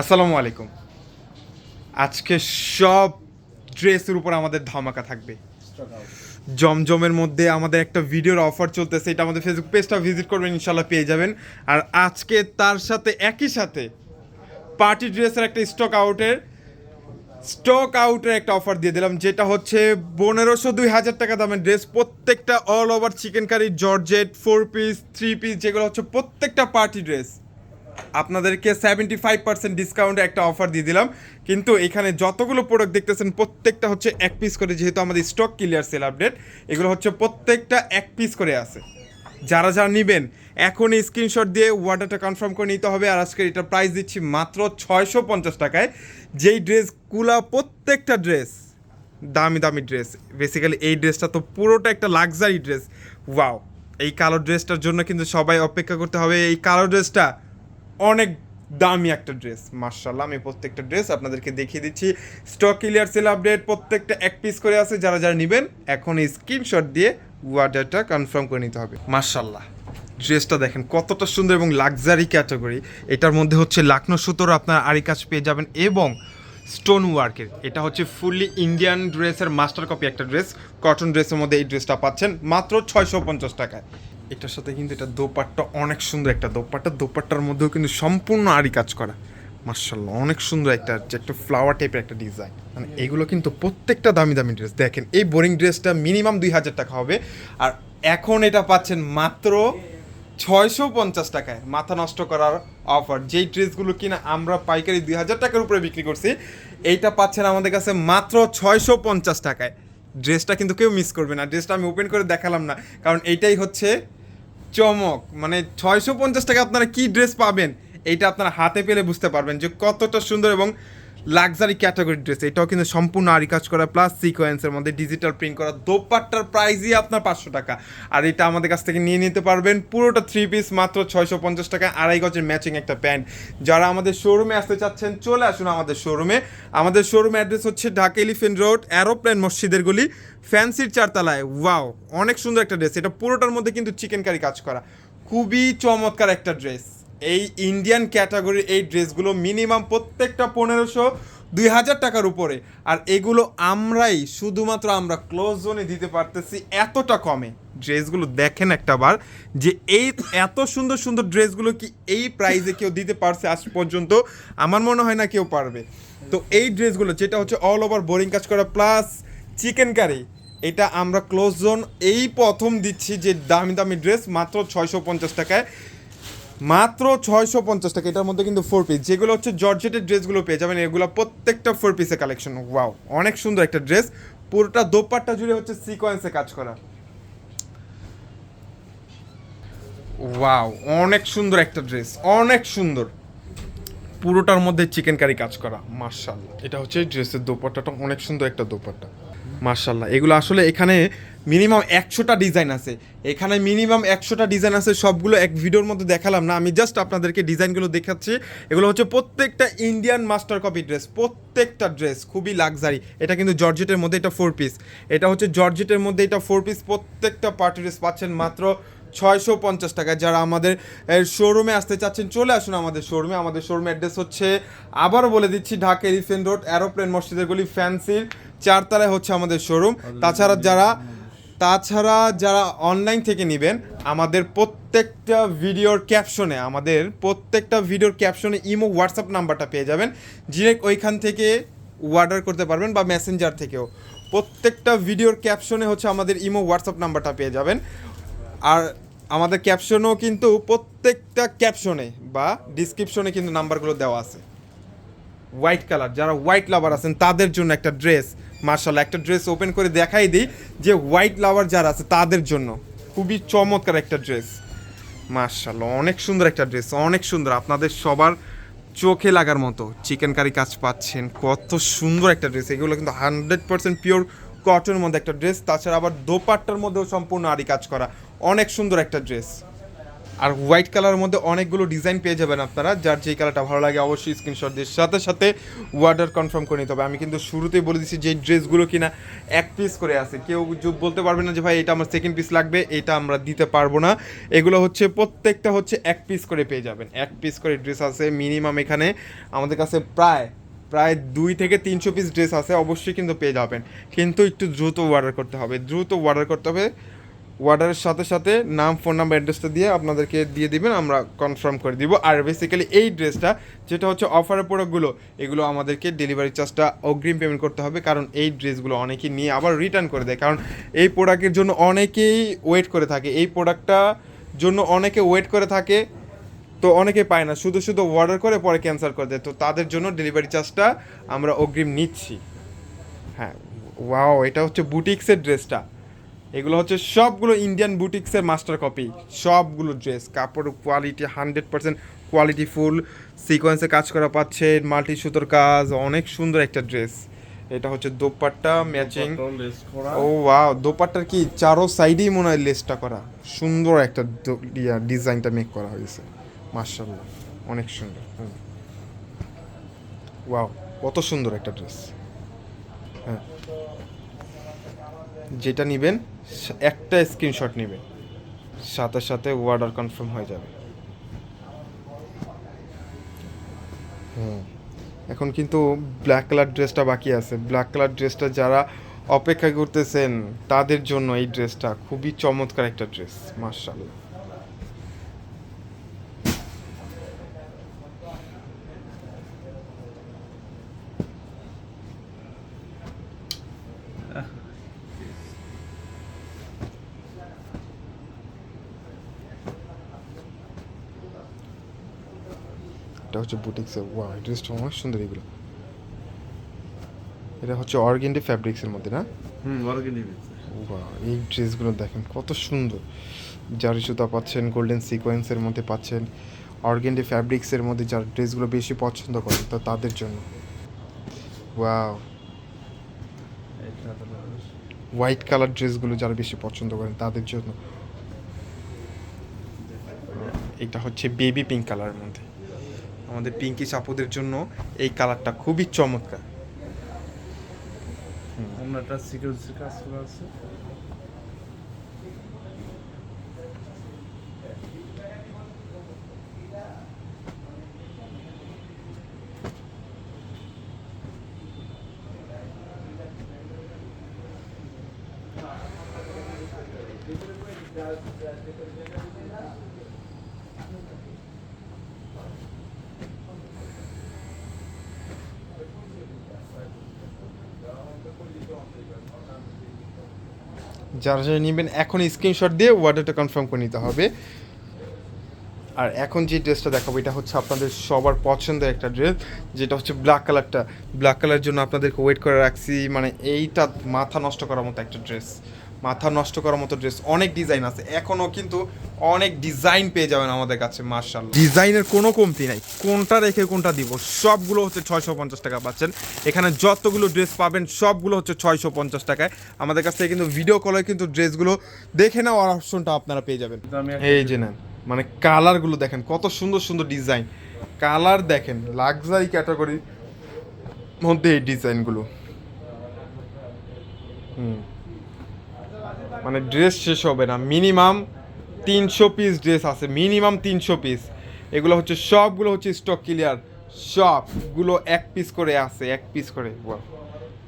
আসসালামু আলাইকুম। আজকে সব ড্রেসের উপর আমাদের ধামাকা থাকবে। জমজমের মধ্যে আমাদের একটা ভিডিওর অফার চলতেছে, এটা আমাদের ফেসবুক পেজটা ভিজিট করবেন ইনশাল্লাহ পেয়ে যাবেন। আর আজকে তার সাথে, একই সাথে পার্টি ড্রেসের একটা স্টক আউটের স্টক আউটের একটা অফার দিয়ে দিলাম, যেটা হচ্ছে পনেরোশো দুই হাজার টাকা দামের ড্রেস প্রত্যেকটা all over chikankari georgette four piece three piece যেগুলো হচ্ছে প্রত্যেকটা পার্টি ড্রেস আপনাদেরকে সেভেন্টি ফাইভ পার্সেন্ট ডিসকাউন্টে একটা অফার দিয়ে দিলাম। কিন্তু এখানে যতগুলো প্রোডাক্ট দেখতেছেন, প্রত্যেকটা হচ্ছে এক পিস করে, যেহেতু আমাদের স্টক ক্লিয়ার সেল আপডেট এগুলো হচ্ছে প্রত্যেকটা এক পিস করে আছে। যারা যারা নেবেন, এখনই স্ক্রিনশট দিয়ে অর্ডারটা কনফার্ম করে নিতে হবে। আর আজকে এটা প্রাইস দিচ্ছি মাত্র ছয়শো পঞ্চাশ টাকায়। যেই ড্রেসগুলা প্রত্যেকটা ড্রেস দামি দামি ড্রেস বেসিক্যালি এই ড্রেসটা তো পুরোটা একটা লাক্সারি ড্রেস ওয়াও এই কালো ড্রেসটার জন্য কিন্তু সবাই অপেক্ষা করতে হবে। এই কালো ড্রেসটা অনেক দামি একটা ড্রেস মার্শাল্লাহ আমি প্রত্যেকটা ড্রেস আপনাদেরকে দেখিয়ে দিচ্ছি। স্টক ক্লিয়ার সেল আপডেট প্রত্যেকটা এক পিস করে আছে। যারা যারা নেবেন, এখন এই স্ক্রিনশট দিয়ে অর্ডারটা কনফার্ম করে নিতে হবে। মার্শাল্লাহ ড্রেসটা দেখেন, কতটা সুন্দর এবং লাক্সারি ক্যাটাগরি এটার মধ্যে হচ্ছে লাকনো সুতোর আপনার আরি কাজ পেয়ে যাবেন এবং স্টোন ওয়ার্কের এটা হচ্ছে ফুললি ইন্ডিয়ান ড্রেসের মাস্টার কপি একটা ড্রেস কটন ড্রেসের মধ্যে এই ড্রেসটা পাচ্ছেন মাত্র ছয়শো পঞ্চাশ টাকায়। এটার সাথে কিন্তু এটা দোপাট্টা অনেক সুন্দর একটা দোপাট্টা। দোপাট্টার মধ্যেও কিন্তু সম্পূর্ণ আরি কাজ করা। মার্শাল্লাহ অনেক সুন্দর একটা যে একটা ফ্লাওয়ার টাইপের একটা ডিজাইন মানে এগুলো কিন্তু প্রত্যেকটা দামি দামি ড্রেস দেখেন এই বোরিং ড্রেসটা মিনিমাম দুই হাজার টাকা হবে। আর এখন এটা পাচ্ছেন মাত্র ছয়শো পঞ্চাশ টাকায়। মাথা নষ্ট করার অফার যেই ড্রেসগুলো কিনা আমরা পাইকারি দুই হাজার টাকার উপরে বিক্রি করছি এইটা পাচ্ছেন আমাদের কাছে মাত্র ছয়শো পঞ্চাশ টাকায়। ড্রেসটা কিন্তু কেউ মিস করবে না। ড্রেসটা আমি ওপেন করে দেখালাম না। কারণ এইটাই হচ্ছে চমক। মানে ছয়শো পঞ্চাশ টাকা আপনারা কি ড্রেস পাবেন, এইটা আপনারা হাতে পেলে বুঝতে পারবেন যে কতটা সুন্দর এবং লাক্সারি ক্যাটাগরি ড্রেস, এটাও কিন্তু সম্পূর্ণ আরি কাজ করা প্লাস সিকোয়েন্সের মধ্যে ডিজিটাল প্রিন্ট করা, দোপাট্টার প্রাইসই আপনার পাঁচশো টাকা। আর এটা আমাদের কাছ থেকে নিয়ে নিতে পারবেন, পুরোটা থ্রি পিস মাত্র ছয়শো পঞ্চাশ টাকা আড়াই গজের ম্যাচিং একটা প্যান্ট যারা আমাদের শোরুমে আসতে চাচ্ছেন, চলে আসুন আমাদের শোরুমে আমাদের শোরুম অ্যাড্রেস হচ্ছে ঢাকা এলিফেন্ট রোড অ্যারোপ্লেন মসজিদের গলি ফ্যান্সির চারতলায়। ওয়াও অনেক সুন্দর একটা ড্রেস এটা পুরোটার মধ্যে কিন্তু চিকেন কারি কাজ করা। খুবই চমৎকার একটা ড্রেস এই ইন্ডিয়ান ক্যাটাগরির এই ড্রেসগুলো মিনিমাম প্রত্যেকটা পনেরোশো দুই হাজার টাকার উপরে। আর এগুলো আমরাই, শুধুমাত্র আমরা ক্লোজ জোনে দিতে পারতেছি এতটা কমে। ড্রেসগুলো দেখেন একটা বার যে এই এত সুন্দর সুন্দর ড্রেসগুলো কি এই প্রাইজে কেউ দিতে পারছে আজ পর্যন্ত? আমার মনে হয় না কেউ পারবে। তো এই ড্রেসগুলো যেটা হচ্ছে অল ওভার বোরিং কাজ করা প্লাস চিকেন কারি এটা আমরা ক্লোজ জোন এই প্রথম দিচ্ছি যে দামি দামি ড্রেস মাত্র ছয়শো পঞ্চাশ টাকায়। মাত্র ছয়শো পঞ্চাশ টাকা। এটার মধ্যে কিন্তু ফোর পিস যেগুলো হচ্ছে জর্জেটের ড্রেসগুলো পেয়ে যাবেন। এগুলো প্রত্যেকটা ফোর পিসের কালেকশন ওয়াও অনেক সুন্দর একটা ড্রেস পুরোটা দোপাট্টা জুড়ে হচ্ছে সিকোয়েন্সে কাজ করা। ওয়াও অনেক সুন্দর একটা ড্রেস অনেক সুন্দর। পুরোটার মধ্যে চিকেন কারি কাজ করা। মার্শাল এটা হচ্ছে ড্রেসের দোপাট্টাটা। অনেক সুন্দর একটা দোপাট্টা। মার্শাল্লাহ এগুলো আসলে এখানে মিনিমাম একশোটা ডিজাইন আছে। এখানে মিনিমাম একশোটা ডিজাইন আছে, সবগুলো এক ভিডিওর মধ্যে দেখালাম না। আমি জাস্ট আপনাদেরকে ডিজাইনগুলো দেখাচ্ছি। এগুলো হচ্ছে প্রত্যেকটা ইন্ডিয়ান মাস্টার কপি ড্রেস, প্রত্যেকটা ড্রেস খুবই লাক্সারি। এটা কিন্তু জর্জেটের মধ্যে এটা ফোর পিস এটা হচ্ছে জর্জেটের মধ্যে এটা ফোর পিস প্রত্যেকটা পার্টি ড্রেস পাচ্ছেন মাত্র ছয়শো পঞ্চাশ টাকা। যারা আমাদের শোরুমে আসতে চাচ্ছেন, চলে আসুন আমাদের শোরুমে আমাদের শোরুম অ্যাড্রেস হচ্ছে, আবারও বলে দিচ্ছি, ঢাকা এলিফেন্ট রোড, অ্যারোপ্লেন মসজিদের গলি, ফ্যান্সির চারতলায় হচ্ছে আমাদের শোরুম তাছাড়া যারা তাছাড়া যারা অনলাইন থেকে নেবেন আমাদের প্রত্যেকটা ভিডিওর ক্যাপশনে আমাদের প্রত্যেকটা ভিডিওর ক্যাপশনে ইমো হোয়াটসঅ্যাপ নাম্বারটা পেয়ে যাবেন। ডিরেক্ট ওইখান থেকে অর্ডার করতে পারবেন বা মেসেঞ্জার থেকেও। প্রত্যেকটা ভিডিওর ক্যাপশনে হচ্ছে আমাদের ইমো হোয়াটসঅ্যাপ নাম্বারটা পেয়ে যাবেন। আর আমাদের ক্যাপশনও কিন্তু প্রত্যেকটা ক্যাপশনে বা ডিসক্রিপশনে কিন্তু নাম্বারগুলো দেওয়া আছে। হোয়াইট কালার যারা হোয়াইট লাভার আছেন তাদের জন্য একটা ড্রেস মার্শাল, একটা ড্রেস ওপেন করে দেখাই দিই যে হোয়াইট লাভার যারা আছে তাদের জন্য। খুবই চমৎকার একটা ড্রেস মার্শাল, অনেক সুন্দর একটা ড্রেস অনেক সুন্দর। আপনাদের সবার চোখে লাগার মতো। চিকেন কারি কাজ পাচ্ছেন, কত সুন্দর একটা ড্রেস এগুলো কিন্তু হান্ড্রেড পার্সেন্ট পিওর কটনের মধ্যে একটা ড্রেস তাছাড়া আবার দোপাট্টার মধ্যেও সম্পূর্ণ আরি কাজ করা। অনেক সুন্দর একটা ড্রেস আর হোয়াইট কালারের মধ্যে অনেকগুলো ডিজাইন পেয়ে যাবেন আপনারা। যার যেই কালারটা ভালো লাগে অবশ্যই স্ক্রিনশট দিয়ে সাথে সাথে ওয়ার্ডার কনফার্ম করে নিতে হবে। আমি কিন্তু শুরুতেই বলে দিচ্ছি যে ড্রেসগুলো কিনা এক পিস করে আছে। কেউ বলতে পারবে না যে, ভাই, এটা আমার সেকেন্ড পিস লাগবে, এটা আমরা দিতে পারব না। এগুলো হচ্ছে প্রত্যেকটা হচ্ছে এক পিস করে পেয়ে যাবেন। এক পিস করে ড্রেস আছে মিনিমাম এখানে। আমাদের কাছে প্রায় প্রায় দুই থেকে তিনশো পিস ড্রেস আছে, অবশ্যই কিন্তু পেয়ে যাবেন। কিন্তু একটু দ্রুত অর্ডার করতে হবে। দ্রুত অর্ডার করতে হবে অর্ডারের সাথে সাথে নাম ফোন নাম্বার অ্যাড্রেসটা দিয়ে আপনাদেরকে দিয়ে দিবেন, আমরা কনফার্ম করে দিব। আর বেসিক্যালি এই ড্রেসটা যেটা হচ্ছে অফারের প্রোডাক্টগুলো এগুলো আমাদেরকে ডেলিভারি চার্জটা অগ্রিম পেমেন্ট করতে হবে, কারণ এই ড্রেসগুলো অনেকেই নিয়ে আবার রিটার্ন করে দেয়। কারণ এই প্রোডাক্টের জন্য অনেকেই ওয়েট করে থাকে। এই প্রোডাক্টটা জন্য অনেকে ওয়েট করে থাকে, তো অনেকে পায় না। শুধু শুধু অর্ডার করে, পরে ক্যান্সেল করে দেয়। তো তাদের জন্য ডেলিভারি চার্জটা আমরা অগ্রিম নিচ্ছি। হ্যাঁ ওয়াও এটা হচ্ছে বুটিক্সের ড্রেসটা এগুলো হচ্ছে সবগুলো ইন্ডিয়ান বুটিক্সের মাস্টার কপি সবগুলো ড্রেস কাপড় quality hundred percent quality full সিকোয়েন্সে কাজ করা পাচ্ছে মাল্টি সুতোর কাজ অনেক সুন্দর একটা ড্রেস এটা হচ্ছে দোপাট্টা ম্যাচিং ও ওয়াও দোপাট্টার কি চারো সাইডেই মনে হয় লেসটা করা। সুন্দর একটা ডিজাইনটা মেক করা হয়েছে। মার্শাল্লাহ অনেক সুন্দর। ওয়াও কত সুন্দর একটা ড্রেস হ্যাঁ। যেটা নেবেন একটা স্ক্রিনশট নেবে। সাথে সাথে অর্ডার কনফার্ম হয়ে যাবে। হুম। এখন কিন্তু ব্ল্যাক কালার ড্রেসটা বাকি আছে। ব্ল্যাক কালার ড্রেসটা যারা অপেক্ষা করতেছেন, তাদের জন্য এই ড্রেসটা খুবই চমৎকার একটা ড্রেস মার্শাল্লাহ এটা হচ্ছে বুটিক্সের ওয়া ড্রেসটা অনেক সুন্দর এগুলো। এটা হচ্ছে অর্গেন্ডি ফ্যাব্রিক্সের মধ্যে না? হুম অর্গানি ওয়া এই ড্রেসগুলো দেখেন কত সুন্দর। জারি সুতা পাচ্ছেন গোল্ডেন সিকোয়েন্সের মধ্যে পাচ্ছেন অর্গেন্ডি ফ্যাব্রিক্সের মধ্যে যারা ড্রেসগুলো বেশি পছন্দ করেন তো তাদের জন্য। ওয়াও হোয়াইট কালার ড্রেসগুলো যারা বেশি পছন্দ করেন তাদের জন্য। এটা হচ্ছে বেবি পিঙ্ক কালারের মধ্যে। আমাদের পিঙ্কি চাপুদের জন্য এই কালারটা খুবই চমৎকার। অন্যটা কাজ করা আছে। যারা যারা নেবেন এখন স্ক্রিনশট দিয়ে অর্ডারটা কনফার্ম করে নিতে হবে। আর এখন যে ড্রেসটা দেখাবো, এটা হচ্ছে আপনাদের সবার পছন্দের একটা ড্রেস, যেটা হচ্ছে ব্ল্যাক কালারটা ব্ল্যাক কালার জন্য আপনাদেরকে ওয়েট করে রাখছি মানে এইটা মাথা নষ্ট করার মতো একটা ড্রেস। মাথা নষ্ট করার মতো ড্রেস অনেক ডিজাইন আছে। এখনও কিন্তু অনেক ডিজাইন পেয়ে যাবেন আমাদের কাছে মার্শাল ডিজাইনের কোনো কমতি নাই। কোনটা রেখে কোনটা দিব সবগুলো হচ্ছে ছয়শো পঞ্চাশ টাকা পাচ্ছেন। এখানে যতগুলো ড্রেস পাবেন সবগুলো হচ্ছে ছয়শো পঞ্চাশ টাকায়। আমাদের কাছ থেকে কিন্তু ভিডিও কলে কিন্তু ড্রেসগুলো দেখে নেওয়ার অপশনটা আপনারা পেয়ে যাবেন। এই যে নেন মানে কালারগুলো দেখেন কত সুন্দর সুন্দর ডিজাইন কালার দেখেন লাক্সারি ক্যাটাগরির মধ্যে এই ডিজাইনগুলো হুম। মানে ড্রেস শেষ হবে না। মিনিমাম তিনশো পিস ড্রেস আছে। মিনিমাম তিনশো পিস এগুলো হচ্ছে, সবগুলো হচ্ছে স্টক ক্লিয়ার সবগুলো এক পিস করে আছে, এক পিস করে।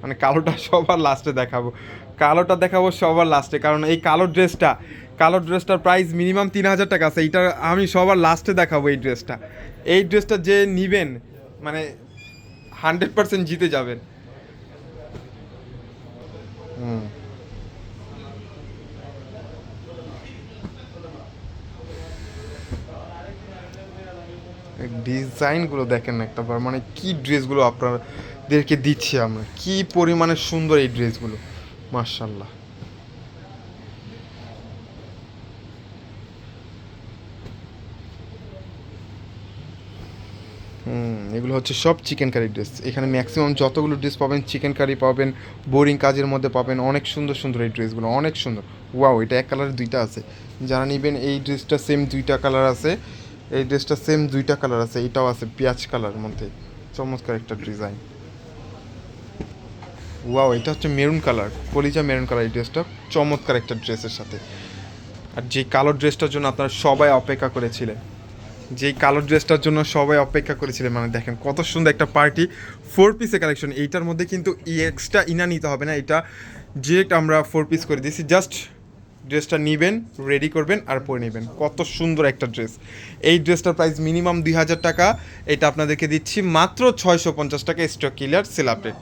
মানে কালোটা সবার লাস্টে দেখাবো। কালোটা দেখাবো সবার লাস্টে কারণ এই কালো ড্রেসটা কালো ড্রেসটার প্রাইস মিনিমাম তিন হাজার টাকা আছে। এইটা আমি সবার লাস্টে দেখাবো এই ড্রেসটা এই ড্রেসটা যে নিবেন মানে হান্ড্রেড পার্সেন্ট জিতে যাবেন। হুম। ডিজাইনগুলো দেখেন একটা বার মানে কি ড্রেসগুলো আপনাদেরকে দিচ্ছি আমরা, কি পরিমাণে সুন্দর এই ড্রেসগুলো মার্শাল্লাহ হুম, এগুলো হচ্ছে সব চিকেন কারি ড্রেস এখানে ম্যাক্সিমাম যতগুলো ড্রেস পাবেন চিকেন কারি পাবেন বোরিং কাজের মধ্যে পাবেন, অনেক সুন্দর সুন্দর এই ড্রেসগুলো, অনেক সুন্দর। ওয়াও এটা এক কালারের দুইটা আছে। যারা নেবেন এই ড্রেসটা সেম দুইটা কালার আছে। এই ড্রেসটা সেম দুইটা কালার আছে, এটাও আছে পেঁয়াজ কালার মধ্যে। চমৎকার একটা ডিজাইন ওয়াও এটা হচ্ছে মেরুন কালার কলিজা মেরুন কালার এই ড্রেসটা। চমৎকার একটা ড্রেসের সাথে। আর যে কালো ড্রেসটার জন্য আপনারা সবাই অপেক্ষা করেছিলেন। যেই কালো ড্রেসটার জন্য সবাই অপেক্ষা করেছিলেন মানে দেখেন কত সুন্দর একটা পার্টি ফোর পিসের কালেকশন এইটার মধ্যে কিন্তু এক্সট্রা ইনা নিতে হবে না, এটা ডিরেক্ট আমরা ফোর পিস করে দিয়েছি। জাস্ট ড্রেসটা নেবেন রেডি করবেন আর পরে নেবেন। কত সুন্দর একটা ড্রেস। এই ড্রেসটার প্রাইস মিনিমাম দুই হাজার টাকা। এটা আপনাদেরকে দিচ্ছি মাত্র ছয়শো পঞ্চাশ টাকা স্টক ক্লিয়ার সেল আপডেট